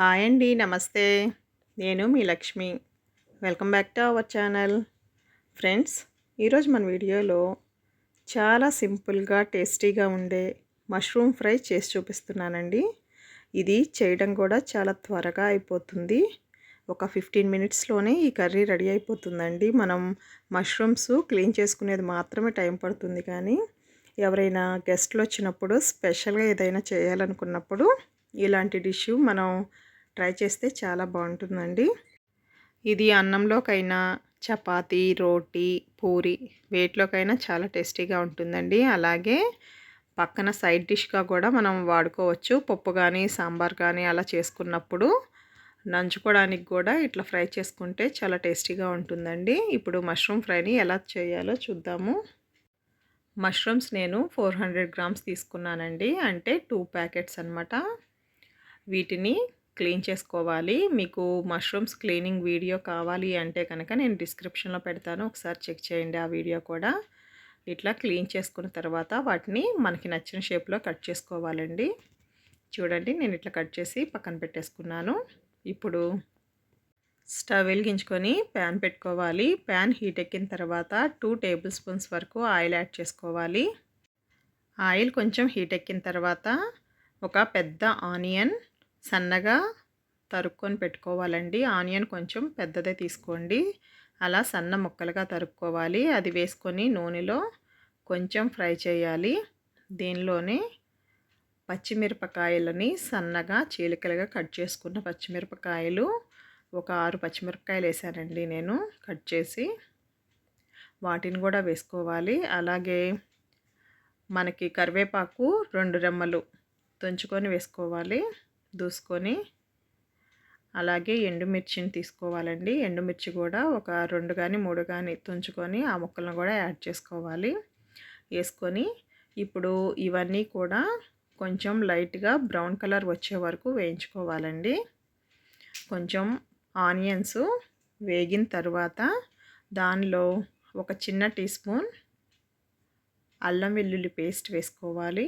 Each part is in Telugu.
హాయ్ అండి నమస్తే. నేను మీ Lakshmi. Welcome back to our channel. Friends ఈరోజు మన వీడియోలో చాలా సింపుల్గా టేస్టీగా ఉండే మష్రూమ్ ఫ్రై చేసి చూపిస్తున్నానండి. ఇది చేయడం కూడా చాలా త్వరగా అయిపోతుంది. ఒక ఫిఫ్టీన్ మినిట్స్లోనే ఈ కర్రీ రెడీ అయిపోతుందండి. మనం మష్రూమ్స్ క్లీన్ చేసుకునేది మాత్రమే టైం పడుతుంది కానీ ఎవరైనా గెస్ట్లు వచ్చినప్పుడు స్పెషల్గా ఏదైనా చేయాలనుకున్నప్పుడు ఇలాంటి డిష్ మనం ట్రై చేస్తే చాలా బాగుంటుందండి. ఇది అన్నంలోకైనా చపాతీ రోటీ పూరి వేటిలోకైనా చాలా టేస్టీగా ఉంటుందండి. అలాగే పక్కన సైడ్ డిష్గా కూడా మనం వాడుకోవచ్చు. పప్పు కానీ సాంబార్ కానీ అలా చేసుకున్నప్పుడు నంచుకోవడానికి కూడా ఇట్లా ఫ్రై చేసుకుంటే చాలా టేస్టీగా ఉంటుందండి. ఇప్పుడు మష్రూమ్ ఫ్రైని ఎలా చేయాలో చూద్దాము. మష్రూమ్స్ నేను ఫోర్ హండ్రెడ్ గ్రామ్స్ తీసుకున్నానండి. అంటే టూ ప్యాకెట్స్ అనమాట వీటిని క్లీన్ చేసుకోవాలి. మీకు మష్రూమ్స్ క్లీనింగ్ వీడియో కావాలి అంటే కనుక నేను డిస్క్రిప్షన్లో పెడతాను. ఒకసారి చెక్ చేయండి ఆ వీడియో కూడా. ఇట్లా క్లీన్ చేసుకున్న తర్వాత వాటిని మనకి నచ్చిన షేప్లో కట్ చేసుకోవాలండి. చూడండి నేను ఇట్లా కట్ చేసి పక్కన పెట్టేసుకున్నాను. ఇప్పుడు స్టవ్ వెలిగించుకొని ప్యాన్ పెట్టుకోవాలి. ప్యాన్ హీట్ ఎక్కిన తర్వాత టూ టేబుల్ స్పూన్స్ వరకు ఆయిల్ యాడ్ చేసుకోవాలి. ఆయిల్ కొంచెం హీట్ ఎక్కిన తర్వాత ఒక పెద్ద ఆనియన్ సన్నగా తరుక్కొని పెట్టుకోవాలండి. ఆనియన్ కొంచెం పెద్దదే తీసుకోండి. అలా సన్న ముక్కలుగా తరుక్కోవాలి. అది వేసుకొని నూనెలో కొంచెం ఫ్రై చేయాలి. దీనిలోనే పచ్చిమిరపకాయలని సన్నగా చీలికలుగా కట్ చేసుకున్న పచ్చిమిరపకాయలు ఒక ఆరు పచ్చిమిరపకాయలు వేసానండి నేను కట్ చేసి. వాటిని కూడా వేసుకోవాలి. అలాగే మనకి కరివేపాకు రెండు రెమ్మలు తుంచుకొని వేసుకోవాలి. దూసుకొని అలాగే ఎండుమిర్చిని తీసుకోవాలండి. ఎండుమిర్చి కూడా ఒక రెండు కానీ మూడు కానీ తుంచుకొని ఆ ముక్కలను కూడా యాడ్ చేసుకోవాలి. వేసుకొని ఇప్పుడు ఇవన్నీ కూడా కొంచెం లైట్గా బ్రౌన్ కలర్ వచ్చే వరకు వేయించుకోవాలండి. కొంచెం ఆనియన్స్ వేగిన తర్వాత దానిలో ఒక చిన్న టీ స్పూన్ అల్లం వెల్లుల్లి పేస్ట్ వేసుకోవాలి.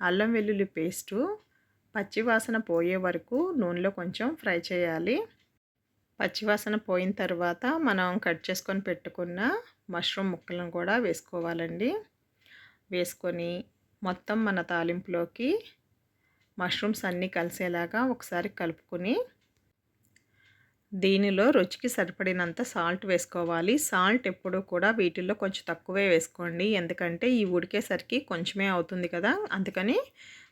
అల్లం వెల్లుల్లి పేస్టు పచ్చివాసన పోయే వరకు నూనెలో కొంచెం ఫ్రై చేయాలి. పచ్చివాసన పోయిన తర్వాత మనం కట్ చేసుకొని పెట్టుకున్న మష్రూమ్ ముక్కలను కూడా వేసుకోవాలండి. వేసుకొని మొత్తం మన తాలింపులోకి మష్రూమ్స్ అన్నీ కలిసేలాగా ఒకసారి కలుపుకొని దీనిలో రుచికి సరిపడినంత సాల్ట్ వేసుకోవాలి. సాల్ట్ ఎప్పుడు కూడా వీటిల్లో కొంచెం తక్కువే వేసుకోండి. ఎందుకంటే ఈ ఉడికేసరికి కొంచెమే అవుతుంది కదా. అందుకని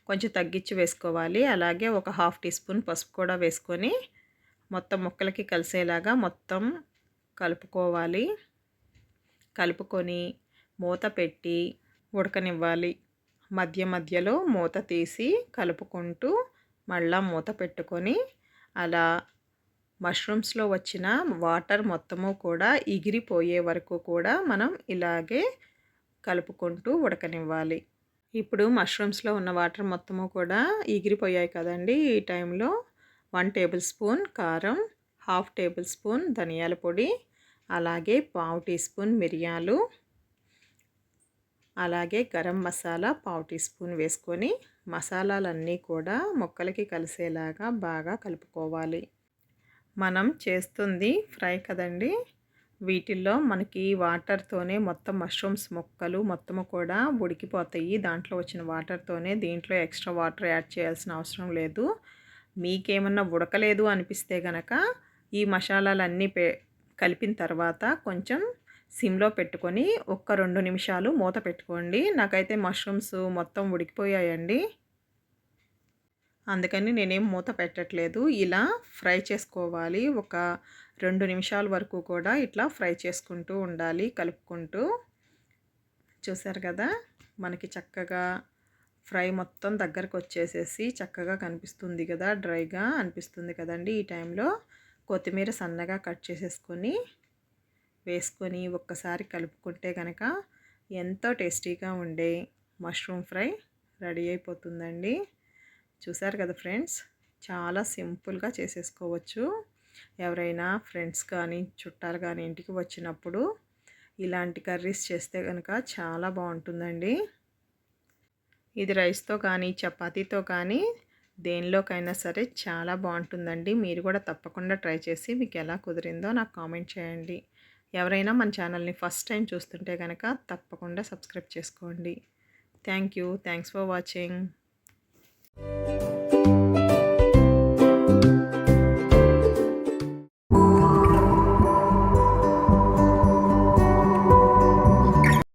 కొంచెం తగ్గించి వేసుకోవాలి. అలాగే ఒక హాఫ్ టీ స్పూన్ పసుపు కూడా వేసుకొని మొత్తం ముక్కలకి కలిసేలాగా మొత్తం కలుపుకోవాలి. కలుపుకొని మూత పెట్టి ఉడకనివ్వాలి. మధ్య మధ్యలో మూత తీసి కలుపుకుంటూ మళ్ళా మూత పెట్టుకొని అలా మష్రూమ్స్లో వచ్చిన వాటర్ మొత్తము కూడా ఎగిరిపోయే వరకు కూడా మనం ఇలాగే కలుపుకుంటూ ఉడకనివ్వాలి. ఇప్పుడు మష్రూమ్స్లో ఉన్న వాటర్ మొత్తము కూడా ఎగిరిపోయాయి కదండి ఈ టైంలో. వన్ టేబుల్ స్పూన్ కారం హాఫ్ టేబుల్ స్పూన్ ధనియాల పొడి అలాగే పావు టీ స్పూన్ మిరియాలు అలాగే గరం మసాలా పావు టీ స్పూన్ వేసుకొని మసాలాలన్నీ కూడా మొక్కలకి కలిసేలాగా బాగా కలుపుకోవాలి. మనం చేస్తుంది ఫ్రై కదండి. వీటిల్లో మనకి వాటర్తోనే మొత్తం మష్రూమ్స్ మొక్కలు మొత్తము కూడా ఉడికిపోతాయి. దాంట్లో వచ్చిన వాటర్తోనే దీంట్లో ఎక్స్ట్రా వాటర్ యాడ్ చేయాల్సిన అవసరం లేదు. మీకేమన్నా ఉడకలేదు అనిపిస్తే గనక ఈ మసాలాలన్నీ పే కలిపిన తర్వాత కొంచెం సిమ్లో పెట్టుకొని ఒక్క రెండు నిమిషాలు మూత పెట్టుకోండి. నాకైతే మష్రూమ్స్ మొత్తం ఉడికిపోయాయండి. అందుకని నేనేం మూత పెట్టట్లేదు. ఇలా ఫ్రై చేసుకోవాలి. ఒక రెండు నిమిషాల వరకు కూడా ఇట్లా ఫ్రై చేసుకుంటూ ఉండాలి కలుపుకుంటూ. చూసారు కదా? మనకి చక్కగా ఫ్రై మొత్తం దగ్గరకు వచ్చేసేసి చక్కగా కనిపిస్తుంది కదా? డ్రైగా అనిపిస్తుంది కదండి ఈ టైంలో. కొత్తిమీర సన్నగా కట్ చేసేసుకొని వేసుకొని ఒక్కసారి కలుపుకుంటే కనుక ఎంతో టేస్టీగా ఉండే మష్రూమ్ ఫ్రై రెడీ అయిపోతుందండి. చూసారు కదా ఫ్రెండ్స్? చాలా సింపుల్గా చేసేసుకోవచ్చు. ఎవరైనా ఫ్రెండ్స్ కానీ చుట్టాలు కానీ ఇంటికి వచ్చినప్పుడు ఇలాంటి కర్రీస్ చేస్తే కనుక చాలా బాగుంటుందండి. ఇది రైస్తో కానీ చపాతీతో కానీ దేనిలోకైనా సరే చాలా బాగుంటుందండి. మీరు కూడా తప్పకుండా ట్రై చేసి మీకు ఎలా కుదిరిందో నాకు కామెంట్ చేయండి. ఎవరైనా మన ఛానల్ని ఫస్ట్ టైం చూస్తుంటే కనుక తప్పకుండా సబ్స్క్రైబ్ చేసుకోండి. Thank you. Thanks for watching.